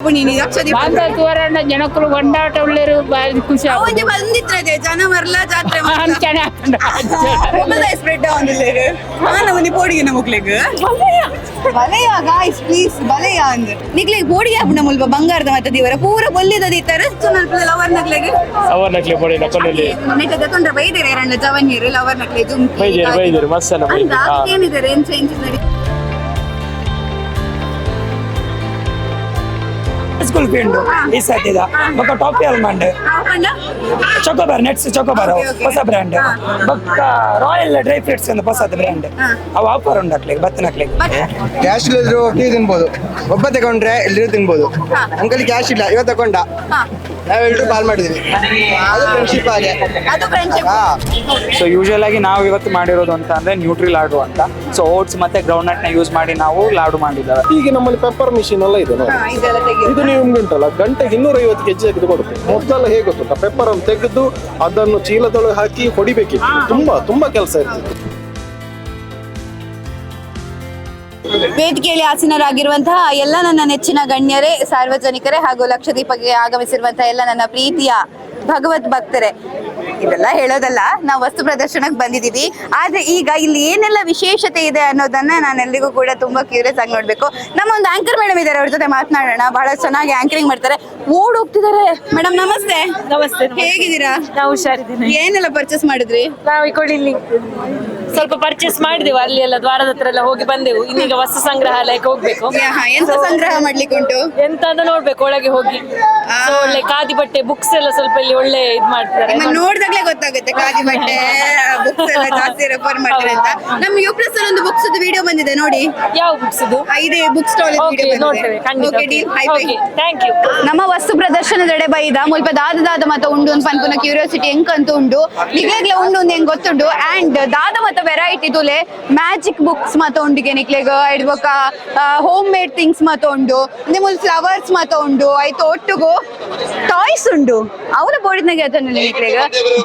ನೀನು ಲಕ್ಷದೀಪ ಬಾಂಧ ತೋರಣ ಜನಕ್ಕಳು ಒಂಡಾಟ ಒಳ್ಳೆರು ಬಾರಿ ಖುಷಿ ಅವಂಜಿ ಬಂದಿತ್ರದೆ ಜನ ಬರ್ಲ ಜಾತ್ರೆ ಸ್ಪ್ರೆಡ್ ಆಗುದಿಲ್ಲ ನಾನು ಒಂದು ಪೋಡಿಗೆ ನಮಕ್ಲೆಗ್ ಬಲೆಯ ಗಾಯ್ಸ್ ಪ್ಲೀಸ್ ಬಲೆಯ ಅಂದ್ ನಿಕ್ಲೆಗ್ ಪೋಡಿಗೆ ಹಾಪುನ ಮುಲ್ಪ ಬಂಗಾರದ ಮತ್ತೆ ದಿವರ. ಪೂರ ಬೊಲ್ಲಿದ ದೀತರ ಸುನಲ್ಪ ಲವರ್ ನಕ್ಲೆಗ್? ಅವರ್ ನಕ್ಲೆ ಪೊಡಿ ನಕೊಲ್ಲಿ ನೆಟ್ಟ ಜತೊಂಡ್ರ ಬೈದೇರೆ ಎರಡು ಜವನ್ಯರು ಲವರ್ ನಕ್ಲೆ ಜುಮ್ಕಿ ಬೈದೇರು ಬೈದೇರು ಮಸ್ಸನ ಅಂದ ಬೈದೇರು ಏನಿದ್ದಾರೆ ಏನ್ ಚೇಂಜ್ ನಡಿ ಸ್ಕೂಲ್ ಉಂಟು ಈ ಸತಿದ ಬೊಕ್ಕ top almond chocobar chocobar nuts chocobar. ಹೊಸ ಬ್ರ್ಯಾಂಡ್. ಬೊಕ್ಕ ರಾಯಲ್ ಡ್ರೈ ಫ್ರೂಟ್ಸ್ ಒಂದು ಹೊಸ ಬ್ರ್ಯಾಂಡ್. ಅವು ಆಫರ್ ಉಂಡು ಅಕ್ಲಿಗೆ ಬತ್ತನಕ್ಲಿಗೆ ಕ್ಯಾಶ್ ಇಲ್ಲದ್ರು ಟೀ ತಿನ್ಬೋದು. ಒಬ್ಬ ತಗೊಂಡ್ರೆ ಎಲ್ಲರೂ ತಿನ್ಬೋದು. ಅಂಕಲ್ ಕ್ಯಾಶ್ ಇಲ್ಲ ಇವತ್ತು ತಗೊಂಡ ನಾವೆಲ್ಲರೂ ಕಾಲ್ ಮಾಡಿದ್ವಿ. ಅದು ಫ್ರೆಂಡ್ಶಿಪ್ ಹಾಗೆ. ಅದು ಫ್ರೆಂಡ್ಶಿಪ್ ಸೊ ಯೂಶುವಲ್ ಆಗಿ ನಾವು ಇವತ್ತು ಮಾಡಿರೋದು ಅಂತ ಅಂದ್ರೆ ನ್ಯೂಟ್ರಿ ಲಾಡು ಅಂತ. ಸೊ ಓಟ್ಸ್ ಮತ್ತೆ ಗ್ರೌಂಡ್ ನಟ್ನ ಯೂಸ್ ಮಾಡಿ ನಾವು ಲಾಡು ಮಾಡಿದ್ದಾರೆ ಈಗ ನಮ್ಮಲ್ಲಿ ಪೆಪ್ಪರ್ ಮಿಷಿನ್ ಎಲ್ಲ ಇದೆ ನೋಡಿ. ಇದೆಲ್ಲ ತೆಗಿಯೋದು ಇದು ನೀವು ಉಂಟಲ್ಲ ಗಂಟೆಗೆ ಇನ್ನೂರ ಐವತ್ತು ಕೆಜಿ ತೆಗೆದು ಕೊಡುತ್ತೆ. ಮೊದಲೆಲ್ಲ ಹೇಗೆ ಗೊತ್ತುಂಟ? ಪೆಪ್ಪರ್ ಅನ್ನು ತೆಗೆದು ಅದನ್ನು ಚೀಲದೊಳಗೆ ಹಾಕಿ ಹೊಡಿಬೇಕಿತ್ತು. ತುಂಬಾ ತುಂಬಾ ಕೆಲಸ ಇರ್ತಿತ್ತು. ವೇದಿಕೆಯಲ್ಲಿ ಆಸೀನರಾಗಿರುವಂತಹ ಎಲ್ಲ ನನ್ನ ನೆಚ್ಚಿನ ಗಣ್ಯರೇ, ಸಾರ್ವಜನಿಕರೇ ಹಾಗೂ ಲಕ್ಷದೀಪಕ್ಕೆ ಆಗಮಿಸಿರುವಂತಹ ಎಲ್ಲ ನನ್ನ ಪ್ರೀತಿಯ ಭಗವತ್ ಭಕ್ತರೇ. ಇದೆಲ್ಲ ಹೇಳೋದಲ್ಲ, ನಾವು ವಸ್ತು ಪ್ರದರ್ಶನಕ್ಕೆ ಬಂದಿದ್ದೀವಿ. ಆದ್ರೆ ಈಗ ಇಲ್ಲಿ ಏನೆಲ್ಲ ವಿಶೇಷತೆ ಇದೆ ಅನ್ನೋದನ್ನ ನಾನು ಎಲ್ರಿಗೂ ಕೂಡ ತುಂಬಾ ಕ್ಯೂರಿಯಸ್ ಆಗಿ ನೋಡ್ಬೇಕು. ನಮ್ಮ ಒಂದು ಆಂಕರ್ ಮೇಡಮ್ ಇದ್ದಾರೆ, ಅವ್ರ ಜೊತೆ ಮಾತನಾಡೋಣ. ಬಹಳ ಚೆನ್ನಾಗಿ ಆಂಕರಿಂಗ್ ಮಾಡ್ತಾರೆ. ಓಡ್ ಹೋಗ್ತಿದ್ದಾರೆ ಮೇಡಮ್ ನಮಸ್ತೆ. ನಮಸ್ತೆ ಹೇಗಿದ್ದೀರಾ? ನಾವು ಹುಷಾರಿದ್ದೀನಿ ಏನೆಲ್ಲ ಪರ್ಚೇಸ್ ಮಾಡಿದ್ರಿ? ನಾವು ಈ ಕಡೆ ಇಲ್ಲಿ ಸ್ವಲ್ಪ ಪರ್ಚೇಸ್ ಮಾಡಿದೆವು. ಅಲ್ಲಿ ಎಲ್ಲ ದ್ವಾರದ ಹತ್ರ ಎಲ್ಲ ಹೋಗಿ ಬಂದೆವು. ಇನ್ನೀಗ ವಸ್ತು ಸಂಗ್ರಹಾಲಯಕ್ಕೆ ಹೋಗ್ಬೇಕು. ಎಂತ ಸಂಗ್ರಹ ಮಾಡ್ಲಿಕ್ಕೆ ಉಂಟು? ಎಂತ ಅಂತ ನೋಡ್ಬೇಕು ಒಳಗೆ ಹೋಗಿ. So, ಒಳ್ಳೆ ಖಾದಿ ಬಟ್ಟೆ ಬುಕ್ಸ್ ಎಲ್ಲ ಸ್ವಲ್ಪ ಇಲ್ಲಿ ಒಳ್ಳೆ ಇದ್ ಮಾಡ್ತಾರೆ ನಿಮ್ಮನ್ನ ನೋಡ್ದಾಗ್ಲೇ ಗೊತ್ತಾಗುತ್ತೆ ಖಾದಿ ಬಟ್ಟೆ ಬುಕ್ಸ್ ಎಲ್ಲ ಜಾಸ್ತಿ ರೆಫರ್ ಮಾಡ್ತಾರೆ ಅಂತ. ನಮ್ ಯು ಪ್ಲಸ್ ಅಲ್ಲಿ ಒಂದು ಬುಕ್ಸ್ ವಿಡಿಯೋ ಬಂದಿದೆ ನೋಡಿ. ಯಾವ ಬುಕ್ಸ್ ಇದು ಆ, ಇದೆ ಬುಕ್ ಸ್ಟಾಲ್ ಓಕೆ ನೋಡ್ತೇವೆ ಖಂಡಿತ. ಓಕೆ ಥ್ಯಾಂಕ್ ಯು ನಮ್ಮ ವಸ್ತು ಪ್ರದರ್ಶನದೆಡೆ ಬೈದ ಮುಲ್ಪ ದಾದ ದಾದ ಮತ ಉಂಡು ಪನ್ಪುನ ಕ್ಯೂರಿಯಾಸಿಟಿ ಅಂತ ಉಂಡು. ನಿಗ್ಲೆಗ್ಲೆ ಉಂಡು ಹೆಂಗ್ ಗೊತ್ತುಂಡು. ಅಂಡ್ ದಾದ ಮತ ವೆರೈಟಿ ತುಲೆ ಮ್ಯಾಜಿಕ್ ಬುಕ್ಸ್ ಮತ ಉಂಡಿಗೆ ನಿಕ್ಲೆಗ್ ಇಡ್ಬೊಕ ಹೋಮ್ ಮೇಡ್ ಥಿಂಗ್ಸ್ ಮತ ಉಂಡು. ನಿಮ್ಮಲ್ ಫ್ಲವರ್ಸ್ ಮತ ಉಂಡು. ಐತ ಒಟ್ಟುಗು ಟಾಯ್ಸ್ ಉಂಡು. ಅವರ ಬೋಡಿದ್ನಾಗೆ ಅದನ್ನು ನೆನಪಿಗ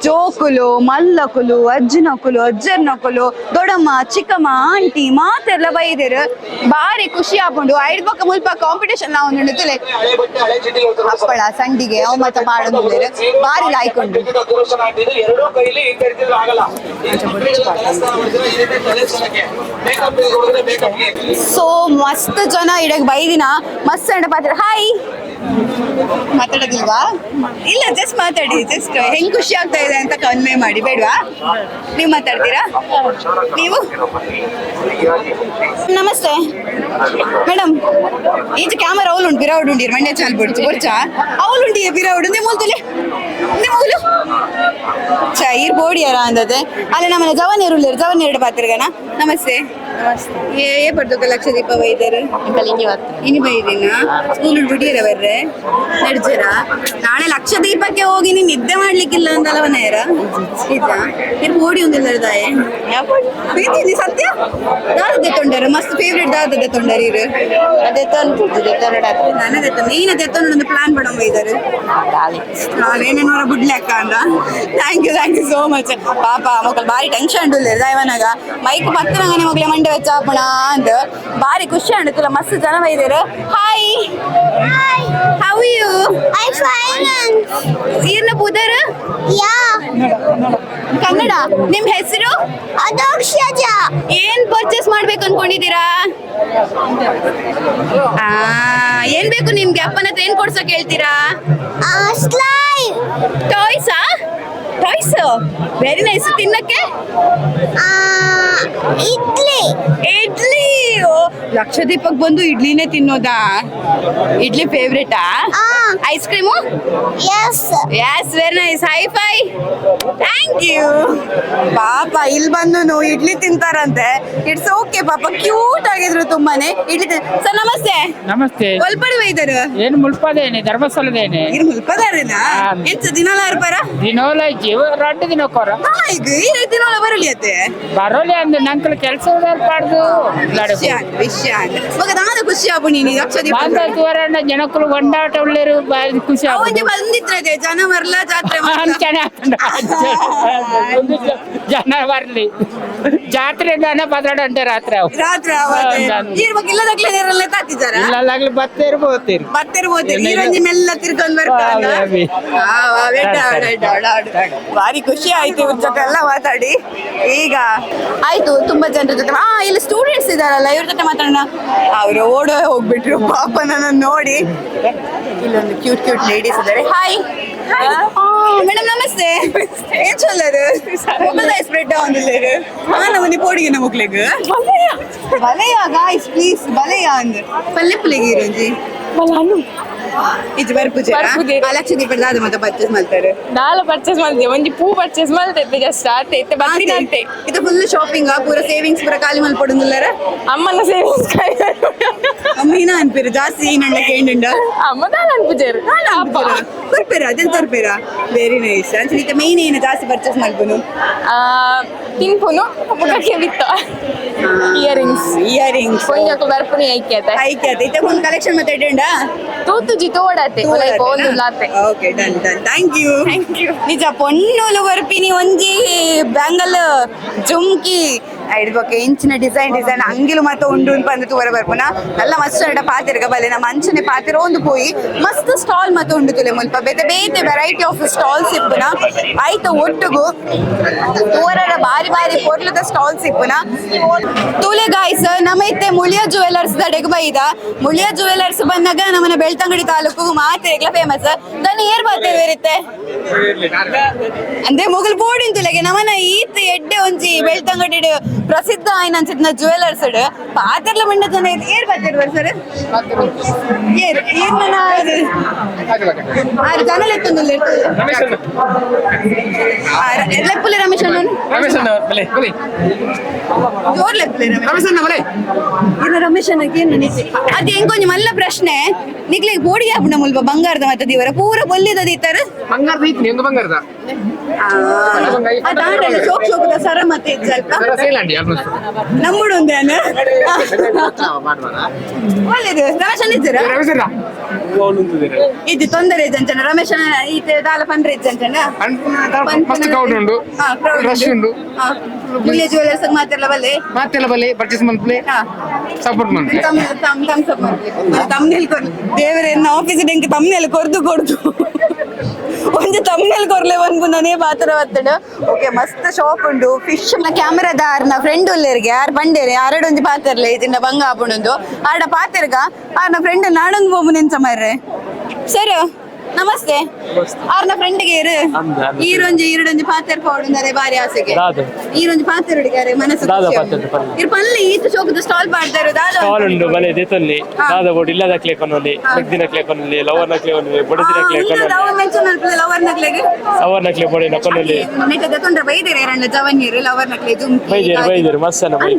ಜೋಕುಲು, ಮಲ್ಲಕುಲು, ಅಜ್ಜನಕುಲು, ಅಜ್ಜರ್ನಕುಲು, ದೊಡ್ಡಮ್ಮ, ಚಿಕ್ಕಮ್ಮ, ಆಂಟಿ, ಮಾತೆಲ್ಲ ಬೈದಿರು. ಬಾರಿ ಖುಷಿ ಆಪುಂಡು ಐಡ್ ಪಕ್ಕ ಮುಲ್ಪ ಕಾಂಪಿಟೇಷನ್ ನಾವು ನಿಡುತ್ತಲೆ ಹಪ್ಪಳ, ಸಂಡಿಗೆ ಅವ್ ಮತ್ತೆ ಮಾಡೋದು ಬಾರಿ ಲಾಯ್ಕೊಂಡು ಸೊ ಮಸ್ತ್ ಜನ ಇಡಕ್ ಬೈದಿನ. ಮಸ್ತ್ ಸಣ್ಣ ಪಾತ್ರ. ಹಾಯ್ ಮಾತಾಡೋದಿಲ್ವಾ? ಇಲ್ಲ ಜಸ್ಟ್ ಮಾತಾಡಿ ಜಸ್ಟ್ ಹೆಂಗ್ ಖುಷಿ ಆಗ್ತಾ ಇದೆ ಅಂತ ಕನ್ವೆ ಮಾಡಿ ಬೇಡವಾ? ನೀವು ಮಾತಾಡ್ತೀರಾ? ನೀವು? ನಮಸ್ತೆ. ಮೇಡಮ್ ಈಚೆ ಕ್ಯಾಮರಾ ಅವಳು ಉಂಟು ಬಿರಾವುಡು ಉಂಡಿ ಮಂಡ್ಯ ಚಾಲ್ ಬಿಡ್ತು ಬರ್ಚ ಅವಳು ಉಂಡಿ ಬಿರಾವುಡು ನಿಮ್ಮ ಮೂಲ್ತಲೆ? ನೀವು ಮೂಲು? ಚ ಇರ್ ಬೋಡಿಯಾರ ಅಂದದೆ ಅಲ್ಲಿ ನಮ್ಮನೆ ಜವನೀರು ಉಳ್ಳಿರು ಜವನೀರು ಪಾತ್ರಗನ? ನಮಸ್ತೆ. ಏ ಏ ಪಡ್ದು ಲಕ್ಷದೀಪ ಬೈದರು? ಇನ್ನು ಬೈದಿನ? ಸ್ಕೂಲ್ ಬಿಡಿಯರ ಬರ್ರೆ? ನಡ್ಜರ ನಾಳೆ ಲಕ್ಷದೀಪಕ್ಕೆ ಹೋಗಿ ನೀನ್ ನಿದ್ದೆ ಮಾಡ್ಲಿಕ್ಕಿಲ್ಲ ಅಂತಲ್ವ ನೇರ ಇದ್ದ? ಇರ್ ಓಡಿ ಒಂದಿಲ್ಲ ದಾಯೆ ಪ್ರೀತಿ ಸತ್ಯ? ದಾದದೆ ತೊಂಡರು ಮಸ್ತ್ ಫೇವ್ರೆಟ್ ದಾದದೆ ತೊಂಡರು ಇರು ಅದೇ ನನಗೆ ನೀನ ತೆತ್ತೊಂಡು ಒಂದು ಪ್ಲಾನ್ ಪಡ ಬೈದರು ನಾವೇನೇನೋರ ಬುಡ್ಲೆಕ್ಕ ಅಂದ್ರ? Thank you thank you so much ಪಾಪ ಮಕ್ಕಳು ಬಾರಿ ಟೆನ್ಷನ್ ಉಳ್ಳಿರು ದೈವನಾಗ ಮೈಕ್ ಮತ್ತೆ ನಂಗೆ ಮಗಳೇ ಮಂಡೆ ವೆಚ್ಚ ಹಾಕೋಣ ಅಂದ್. ಬಾರಿ ಖುಷಿ ಅಂಡುತ್ತಲ್ಲ ಮಸ್ತ್ ಜನ ಬೈದಿರು hi how you I finance. ಈರ್ನ ಪೂದರ್ Yeah. ಕನ್ನಡ ನಿಮ್ ಹೆಸರು Adokshaya. ಏನ್ ಪರ್ಚೇಸ್ ಮಾಡ್ಬೇಕು ಅನ್ಕೊಂಡಿದ್ದೀರಾ ಆ ಏನ್ ಬೇಕು ನಿಮ್ಗೆ ಅಪ್ಪನ ಹತ್ರ ಏನ್ ಕೊಡ್ಸಕ್ ಹೇಳ್ತೀರಾ slime. ಟಾಯ್ಸಾ ಟಾಯ್ಸ್ ವೆರಿ ನೈಸ್ ತಿನ್ನಕ್ಕೆ? ಇಡ್ಲಿ. ಇಡ್ಲಿ? ಓ ಲಕ್ಷದೀಪಕ್ ಬಂದು ಇಡ್ಲಿನೇ ತಿನ್ನೋದಾ? ಇಡ್ಲಿ ಫೇವ್ರೇಟಾ ಆ. Ice cream yes yes very nice hi fi thank you ಪಾಪ ಇಲ್ಲಿ ಬಂದು ಇಡ್ಲಿ ತಿಂತಾರಂತೆ. ಇಟ್ಸ್ ಓಕೆ ಪಾಪ. ಕ್ಯೂಟ್ ಆಗಿದ್ರು ತುಂಬಾನೇ. ಇಡ್ಲಿ ಸರ್ ನಮಸ್ತೆ. ನಮಸ್ತೆ. ಮುಲ್ಪಡಿ ವೈದ್ಯರು ಏನು ಮುಲ್ಪದೇನೆ ಧರ್ಮಸ್ಥಳದೇನೆ. ಇರ್ ಮುಲ್ಪದಾರೇನಾ ಎಂತ ದಿನಾಲ ಅರ್ಪಾರ ದಿನೋಲ ಜೀವ ದಿನಕ್ಕೋರ ಹಾ ಈಗ ಈ ದಿನಾಲ ಬರಲಿ ಅಂದ್ರೆ ನಂಕಲ್ ಕೆಲಸ ಪಾಡ್ದು? ವಿಷಯ ಮಗ ನಾನು ಖುಷಿ ಆಗು ನೀನು ಬಾಂಧ ತೋರಣ ಜನಕ್ಕಳು ಒಂಡಾಟ ಒಳ್ಳೆರು ಬಾರಿ ಖುಷಿ ಅವಂಜಿ ಬಂದಿದ್ರೆ ಜನ ಬರ್ಲ ಜಾತ್ರೆ. ಜನ ಬರ್ಲಿ ಜಾತ್ರೆ ಜನ ಪದರಡು ಗಂಟೆ ರಾತ್ರಿ ಅವು. ರಾತ್ರಿ ಇಲ್ಲದಾಗ್ಲೇ ನೀರೆಲ್ಲ ಇರ್ಬೋತೀರಿ ಬರ್ತಿರ್ಬೋದು ನೀರಂಜಿ ಮೆಲ್ಲ ತಿರ್ಕೊಂಡ್ ಬರ್ತಾರಲ್ಲ ಭಾರಿ ಖುಷಿ ಆಯ್ತು ಇವ್ರ ಜೊತೆ ಎಲ್ಲ ಮಾತಾಡಿ. ಈಗ ಆಯ್ತು ತುಂಬಾ ಜನರ ಜೊತೆ ಹಾ ಇಲ್ಲಿ ಸ್ಟೂಡೆಂಟ್ಸ್ ಇದಾರಲ್ಲ ಇವ್ರ ಜೊತೆ ಮಾತಾಡೋಣ. ಅವರು ಓಡೋ ಹೋಗ್ಬಿಟ್ರು ಪಾಪ ನನ್ನ ನೋಡಿ. ಇಲ್ಲೊಂದು ಕ್ಯೂಟ್ ಕ್ಯೂಟ್ ಲೇಡೀಸ್ ಇದ್ದಾರೆ ಹಾಯ್ ಮೇಡಮ್ ನಮಸ್ತೆ. ಏನ್ ಚೊಲ್ಲರು ಮೊಬೈಲ್ ಸ್ಪ್ರೆಡ್ ಆಗುದಿಲ್ಲ ಹಾ ನಮ್ಮನೆ ಪೋಡಿಗೆ ನಮಕ್ಲೆಗ್ ಬಲೆಯ? ಗಾಯ್ಸ್ ಪ್ಲೀಸ್ ಬಲೆಯ ಅಂದ್. ಪಲ್ಲೆ ಪುಲಿಗೆ ಇರೋಜಿ ಇದು ಬರ್ಪುಜೆ ಬರ್ಪುಜೆರ. ಲಕ್ಷ ದೀಪ ದಾದ ಮತ್ತೆ ಪರ್ಚೇಸ್ ಮಾಡ್ತಾರೆ ನಾಳೆ ಪರ್ಚೇಸ್ ಮಾಡಿದೆ ಒಂಜಿ ಪೂ ಪರ್ಚೇಸ್ ಮಾಡ್ತೈತೆ ಜಸ್ಟ್ ಆತೆ ಇತ್ತೆ ಬರ್ತೀನಿ ಅಂತೆ ಇದು ಫುಲ್ ಶಾಪಿಂಗ್ ಪೂರ ಸೇವಿಂಗ್ಸ್ ಪೂರ ಖಾಲಿ ಮಲ್ಪಡುದಿಲ್ಲರ ಅಮ್ಮನ ಸೇವಿಂಗ್ಸ್ ಅಮ್ಮೀನ ಅನ್ಪಿರು ಜಾಸ್ತಿ ನನ್ನ ಕೇಂಡುಂಡ ಅಮ್ಮ ನಾನು ಅನ್ಪುಜೇರು ಅಪ್ಪ ಬರ್ಪೇರ ಅದೆಲ್ಲ ತರ್ಪೇರ ವೆರಿ ನೈಸ್ ಅಂತ ಮೈನ್ ಏನು ಜಾಸ್ತಿ ಪರ್ಚೇಸ್ ಮಾಡ್ಬೋದು ಆ, ತಿನ್ಪುನು ಮುಖಕ್ಕೆ ಬಿತ್ತ ಇಯರಿಂಗ್ಸ್ ಇಯರಿಂಗ್ಸ್ ಕೊಂಜಕ್ಕೆ ಬರ್ಪುನಿ ಐಕ್ಯತೆ ಐಕೆ ಅದ ಇತ್ತೆ ಒಂದು ಕಲೆಕ್ಷನ್ ಮತ್ತೆ ಇಡಂಡ ತೂತುಜಿ ತೋಡತೆ ಒಂದು ಲಾತೆ okay done done thank you thank you ನಿಜ ಪೊನ್ನೂಲು ಬರ್ಪಿನಿ ಒಂಜಿ ಬ್ಯಾಂಗಲ್ ಜುಮ್ಕಿ ಇಡ್ಬೇಕು ಇಂಚಿನ ಡಿಸೈನ್ ಡಿಸೈನ್ ಅಂಗಿಲು ಮತ್ತೆ ಉಂಡು ಬಂದು ತೂವರ ಬರ್ಪುನ. ಎಲ್ಲ ಮಸ್ತ್ ಎಡ ಪಾತಿರ್ಗ ಬಲೆ ನಮ್ಮ ಅಂಚನೆ ಪಾತಿರ ಪೋಯಿ, ಮಸ್ತ್ ಸ್ಟಾಲ್ ಮತ್ತೆ ಉಂಡು ತುಲೆ ಮುಲ್ಪ. ಬೇತೆ ಬೇತೆ ವೆರೈಟಿ ಆಫ್ ಸ್ಟಾಲ್ಸ್ ಇಪ್ಪುನ ಆಯ್ತು, ಒಟ್ಟುಗು ತೂವರಡ ಬಾರಿ ಬಾರಿ ಪೊರ್ಲದ ಸ್ಟಾಲ್ಸ್ ಇಪ್ಪುನ ತೂಲೆ ಗಾಯ್ಸ್ ನಮ್ಮ ಇತ್ತೆ ಮುಳಿಯ ಜುವೆಲರ್ಸ್ ದಡೆಗ್ ಬೈದ ಮುಳಿಯ ಜುವೆಲರ್ಸ್ ಬಂದಾಗ ನಮ್ಮನೆ ಬೆಳ್ತಂಗಡಿ ತಾಲೂಕು ಮಾತೆಗ್ಲ ಫೇಮಸ್ ದನ ಏರ್ ಬರ್ತೇವೆ ಇರುತ್ತೆ. ಅಂದ್ರೆ ಮೊಗಲ್ ಬೋರ್ಡ್ ಇಂತುಲೆಗೆ ನಮನ ಈತ್ ಎಡ್ಡೆ ಒಂಜಿ ಬೆಳ್ತಂಗಡಿ ಪ್ರಸಿದ್ಧ ಆಯ್ನ ಅನ್ಸಿದ್ನ ಜುವೆಲರ್ಸ್ ಪಾತೆರ್ಲ ಮಂಡ ಜನ ಏರ್ ಬರ್ತಿರ್ವಾರ ಸರ್? ಏರ್ ಏರ್ ಮನ ಆರು ಜನ ಲೆತ್ತೊಂದು ಲೆಪ್ಪುಲೆ ರಮೇಶ್ ಜೋರ್ ಲೆಪ್ಪುಲೆ ರಮೇಶ್. ಅನ್ನಕ್ಕೆ ಏನು ಅದು ಮಲ್ಲ ಪ್ರಶ್ನೆ. ನಿಕ್ಲಿಗೆ ಬೋಡಿ ಹಾಕ್ಬಿಡ ಮುಲ್ಪ ಬಂಗಾರದ ಮತ್ತೆ ದಿವರ ಪೂರ ಬೊಲ್ಲಿದ ದೀತಾರ ಬಂಗಾರದ ಐತಿ ಒಂದು ಬಂಗಾರದ? ಸರ ಮತ್ತೆ ಇದ್ ಸ್ವಲ್ಪ. ಸೇಲಂಡಿ ಆಲ್ಮೋಸ್ಟ್ ನಮ್ಮಡು ಒಂದೇನ ಒಳ್ಳೇದು. ರಮೇಶ್ ಅಣ್ಣ ಇದ್ದೀರಾ? ಇದು ತೊಂದರೆ ಇದ್ದಂಚನ ರಮೇಶ್ ಅಣ್ಣ ಈತ ದಾಲ ಪಂಡ್ರೆ ಇದ್ದಂಚನ ಫಸ್ಟ್ crowd ಉಂಡು. ರಶ್ ಉಂಡು. ಮುಲ್ಯ ಜುವೆಲರ್ಸ್ ಮಾತಿರಲ್ಲ ಬಲೆ ಮತ್ತೆಲ್ಲ ಬಲೆ ಪರ್ಚೇಸ್ ಮಾಡ್ಲಿ ಹಾ. ಸಪೋರ್ಟ್ ಸಪೋರ್ಟ್ ಅಪ್ ಮಾಡ್ಲಿ ತಮ್ನೆಲ್ ಕೊರ್ ದೇವರೇ ಆಫೀಸ್ ಡೆಂಕ್ ತಮ್ನೆಲ್ ಕೊರ್ದು ಕೊಡ್ದು. ಒಂದು ತಮ್ನೆಲ್ ಕೊರ್ಲೆ ಒಂದು ನನೇ ಪಾತ್ರ ಬತ್ತಡ ಓಕೆ ಮಸ್ತ್ ಶಾಪ್ ಉಂಡು ಫಿಶ್ನ ಕ್ಯಾಮೆರಾದಾರ್ನ ಫ್ರೆಂಡ್ ಉಲ್ಲೇರ್ಗೆ ಯಾರು ಬಂಡೇರೆ ಆರಡ್ ಒಂದು ಪಾತಿರ್ಲೆ ಇದನ್ನ ಬಂಗ ಆಪುಣಂದು ಆಡ ಆರ್ನ ಫ್ರೆಂಡ್ ನಾಡೊಂದು ಬೋಮು ನೆನ್ಸ ಮಾರ್ರೆ. ಸರ್. ನಮಸ್ತೆ. ಆರ್ನ ಫ್ರೆಂಡ್ಗೆ ಇರು. ಈರೊಂಜಿ ಈರಡೊಂಜಿ ಪಾತೆರ್ ಪೌಡುಂದರೆ ಬಾರಿ ಆಸೆಗೆ. ಈರೊಂಜಿ ಪಾತೆರ್ ಹುಡುಗಾರೆ ಮನಸ್ಸು ಇರ್ ಪಲ್ಲೆ ಈತು ಚೌಕದ ಸ್ಟಾಲ್ ಮಾಡ್ತಾರೆ ದಾದ ಸ್ಟಾಲ್ ಉಂಡು ಬಲೆ ದೇತಲ್ಲಿ. ದಾದ ಬೋರ್ಡ್ ಇಲ್ಲದ ಕ್ಲೇ ಕೊನಲ್ಲಿ ಮೆಗ್ದಿನ ಕ್ಲೇ ಕೊನಲ್ಲಿ ಲವರ್ ನಕ್ಲೆ ಕೊನಲ್ಲಿ ಬುಡದಿನ ಕ್ಲೇ ಕೊನಲ್ಲಿ ಲವರ್ ಮೆನ್ಷನ್ ಲವರ್ ನಕ್ಲೆಗೆ ಸವರ್ ನಕ್ಲೆ ಬೋಡಿ ನಕೊನಲ್ಲಿ ನೆಟ್ಟ ತಕೊಂಡ್ರೆ ಬೈದಿರ ಎರಡ್ಲ ಜವನ್ಯರು ಲವರ್ ನಕ್ಲೆ ಜುಮ್ ಬೈದೇರು ಬೈದೇರು ಮಸ್ಸನ ಬೈ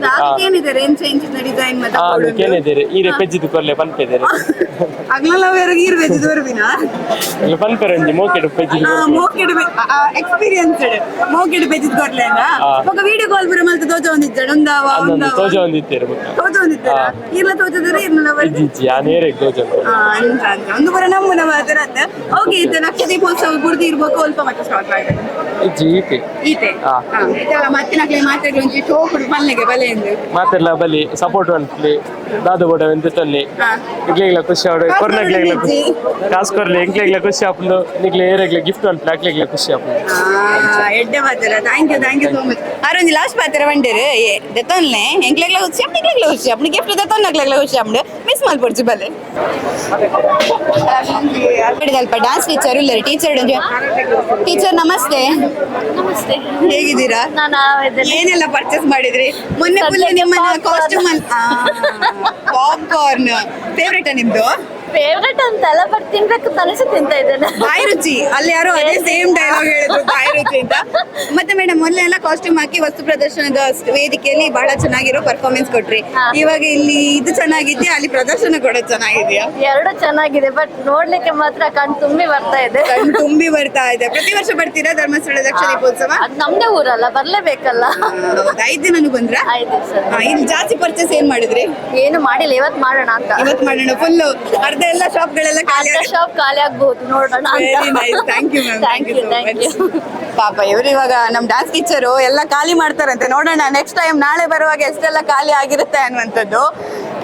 ಏನಿದೆ ರೇಂಜ್ ಚೇಂಜ್ ಡಿಸೈನ್ ಮತ್ತೆ ಹಾ ಅದಕ್ಕೆ ಏನಿದ್ದೀರಿ ಈರೆ ಪೆಜ್ಜಿದು ಕೊರ್ಲೆ ಪನ್ಪೆದೇರಿ ಅಗ್ಲ ಲವರ್ ಇರ್ಬೇಕು ದೂರವಿನ పల్పరండి మోకెడు పెజిత్ మోకెడు ఎక్స్పీరియన్స్డ్ మోకెడు పెజిత్ గొట్లేన ఒక ವಿಡಿಯೋ ಕಾಲ್ ಬರ ಮಲ್ತ ತೋಜ ಒಂದಿದ್ದಾಳೆ ಒಂದಾವ ಒಂದಾವ? ತೋಜ ಒಂದಿತ್ತೇರು ತೋಜ ಒಂದಿತ್ತಾರ ಇಲ್ಲ ತೋಜದರೆ ಇಲ್ಲ ಜಿ ಆ ನೇರೆ ತೋಜ ಅಂತ. ಅಂತ ಒಂದು ಬರ ನಮ್ಮ ನಮ್ಮ ಅದರತ್ತ ಓಕೆ ಇದೆ ಲಕ್ಷ ದೀಪೋತ್ಸವ ಗುರ್ದಿ ಇರಬೇಕು ಅಲ್ಪ ಮತ್ತೆ ಸ್ಟಾರ್ಟ್ ಮಾಡಿದೆ. ಜಿ ಈತೆ ಈತೆ ಹಾ. ಇದೆಲ್ಲ ಮತ್ತೆ ನಕಲಿ ಮಾತಾಡಿ ಒಂಜಿ ಟೋಕುಡು ಪಲ್ಲೆಗೆ ಬಲೆ ಎಂದು. ಮಾತೆಲ್ಲ ಬಲಿ ಸಪೋರ್ಟ್ ಅಂತಲಿ ದಾದ ಬೋಡ ಇಗ್ಲೇ ಇಗ್ಲೆಗ್ಲ ಖುಷಿ ಆಡೋ ಕೊರ್ನಗ್ಲೆಗ್ಲ ಕಾಸ್ ಕೊರ್ಲಿ ಎಂಗ್ಲೆಗ್ಲ ಎಂಕ್ಲೆಗ್ಲ ಖುಷಿ ಆಪುಂಡು ನಿಗ್ಲೆ ಏರೆಗ್ಲೆ ಗಿಫ್ಟ್ ಅನ್ಪ್ಲಿ ಅಕ್ಲೆಗ್ಲ ಖುಷಿ ಆಪುಂಡು ಎಡ್ಡೆ ಮಾತಾರ thank you thank you so much ಆರೊಂದು last ಪಾತ್ರ ಬಂಡೇರು ದೆತ್ತೊನ್ಲೆ ಎಂಕ್ಲೆಗ್ಲ ಖುಷಿ ಆಪುಂಡು ನಿಗ್ಲೆಗ್ಲ ಖುಷಿ ಆಪುಂಡು ಗಿಫ್ಟ್ ದೆತ್ತೊನ್ ನಕ್ಲೆಗ್ಲ ಖುಷಿ ಆಪುಂಡು ಮಿಸ್ ಮಾಡ್ಕೊಡ್ಚಿ ಬಲೆ ಅಲ್ಪ ಡಾನ್ಸ್ ಟೀಚರ್ ಇಲ್ಲ ಟೀಚರ್ ಟೀಚರ್ ನಮಸ್ತೆ ನಮಸ್ತೆ ಹೇಗಿದ್ದೀರಾ ಏನೆಲ್ಲ ಪರ್ಚೇಸ್ ಮಾಡಿದ್ರಿ ಮೊನ್ನೆ ಫುಲ್ ನಿಮ್ಮ ಕಾಸ್ಟ್ಯೂಮ್ ಪಾಪ್ಕಾರ್ನ್ ಫೇವ್ರೇಟ್ ನಿಮ್ದು ಫೇವ್ರೆಟ್ ಅಂತಲ್ಲ ಬಟ್ ತಿನ್ಬೇಕು ತನಿಸಿ ತಿಂತ ಇದ್ದೇನೆ. ಬಾಯಿ ರುಚಿ. ಅಲ್ಲಿ ಯಾರೋ ಅದೇ ಸೇಮ್ ಡೈಲಾಗ್ ಹೇಳಿದ್ರು ಬಾಯಿ ರುಚಿ ಅಂತ. ಮತ್ತೆ ಮೇಡಮ್ ಮೊನ್ನೆ ಎಲ್ಲ ಕಾಸ್ಟ್ಯೂಮ್ ಹಾಕಿ ವಸ್ತು ಪ್ರದರ್ಶನದ ವೇದಿಕೆಯಲ್ಲಿ ಬಹಳ ಚೆನ್ನಾಗಿರೋ ಪರ್ಫಾರ್ಮೆನ್ಸ್ ಕೊಟ್ರಿ. ಇವಾಗ ಇಲ್ಲಿ ಇದು ಚೆನ್ನಾಗಿದ್ಯಾ? ಅಲ್ಲಿ ಪ್ರದರ್ಶನ ಕೂಡ ಚೆನ್ನಾಗಿದ್ಯಾ? ಎರಡು ಚೆನ್ನಾಗಿದೆ ಬಟ್ ನೋಡ್ಲಿಕ್ಕೆ ಮಾತ್ರ ಕಣ್ ತುಂಬಿ ಬರ್ತಾ ಇದೆ. ಕಣ್ಣು ತುಂಬಿ ಬರ್ತಾ ಇದೆ. ಪ್ರತಿ ವರ್ಷ ಬರ್ತೀರಾ ಧರ್ಮಸ್ಥಳ ದಕ್ಷ ದೀಪೋತ್ಸವ ಅದ್ ನಮ್ದೇ ಊರಲ್ಲ ಬರ್ಲೇಬೇಕಲ್ಲ. ಐದ್ ದಿನನು ಬಂದ್ರ? ಇಲ್ಲಿ ಜಾಸ್ತಿ ಪರ್ಚೇಸ್ ಏನ್ ಮಾಡಿದ್ರಿ? ಏನು ಮಾಡಿಲ್ಲ ಇವತ್ ಮಾಡೋಣ ಅಂತ. ಇವತ್ ಮಾಡೋಣ ಫುಲ್ ಅರ್ಧ ಅರ್ಧ ಎಲ್ಲ ಶಾಪ್ಗಳೆಲ್ಲ ಖಾಲಿ ಶಾಪ್ ಖಾಲಿ ಆಗ್ಬಹುದು ನೋಡೋಣ thank you ma'am thank you thank you ಪಾಪ ಇವ್ರು ಇವಾಗ ನಮ್ ಡಾನ್ಸ್ ಟೀಚರು ಎಲ್ಲ ಖಾಲಿ ಮಾಡ್ತಾರಂತೆ. ನೋಡೋಣ ನೆಕ್ಸ್ಟ್ ಟೈಮ್ ನಾಳೆ ಬರುವಾಗ ಎಷ್ಟೆಲ್ಲ ಖಾಲಿ ಆಗಿರುತ್ತೆ ಅನ್ನುವಂಥದ್ದು.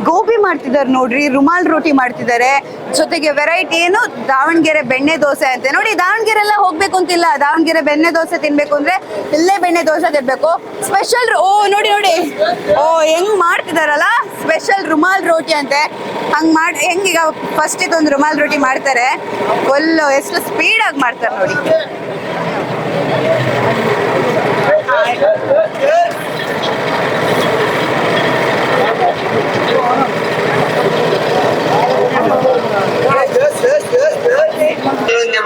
ಗೋಬಿ ಮಾಡ್ತಿದ್ದಾರೆ ನೋಡ್ರಿ, ರುಮಾಲ್ ರೋಟಿ ಮಾಡ್ತಿದ್ದಾರೆ. ಜೊತೆಗೆ ವೆರೈಟಿ ಏನು? ದಾವಣಗೆರೆ ಬೆಣ್ಣೆ ದೋಸೆ ಅಂತೆ. ನೋಡಿ ದಾವಣಗೆರೆ ಎಲ್ಲ ಹೋಗ್ಬೇಕು ಅಂತಿಲ್ಲ. ದಾವಣಗೆರೆ ಬೆಣ್ಣೆ ದೋಸೆ ತಿನ್ಬೇಕು ಅಂದ್ರೆ ಇಲ್ಲೇ ಬೆಣ್ಣೆ ದೋಸೆ ತಿನ್ಬೇಕು. ಸ್ಪೆಷಲ್ ಓ, ನೋಡಿ ನೋಡಿ. ಓ, ಹೆಂಗ್ ಮಾಡ್ತಿದಾರಲ್ಲ? ಸ್ಪೆಷಲ್ ರುಮಾಲ್ ರೋಟಿ ಅಂತೆ. ಹಂಗ್ ಮಾಡಿ ಹೆಂಗೀಗ ಫಸ್ಟ್ ಇದೊಂದು ರುಮಾಲ್ ರೋಟಿ ಮಾಡ್ತಾರೆ. ಫುಲ್ ಎಷ್ಟು ಸ್ಪೀಡ್ ಆಗಿ ಮಾಡ್ತಾರೆ ನೋಡಿ. Come on up.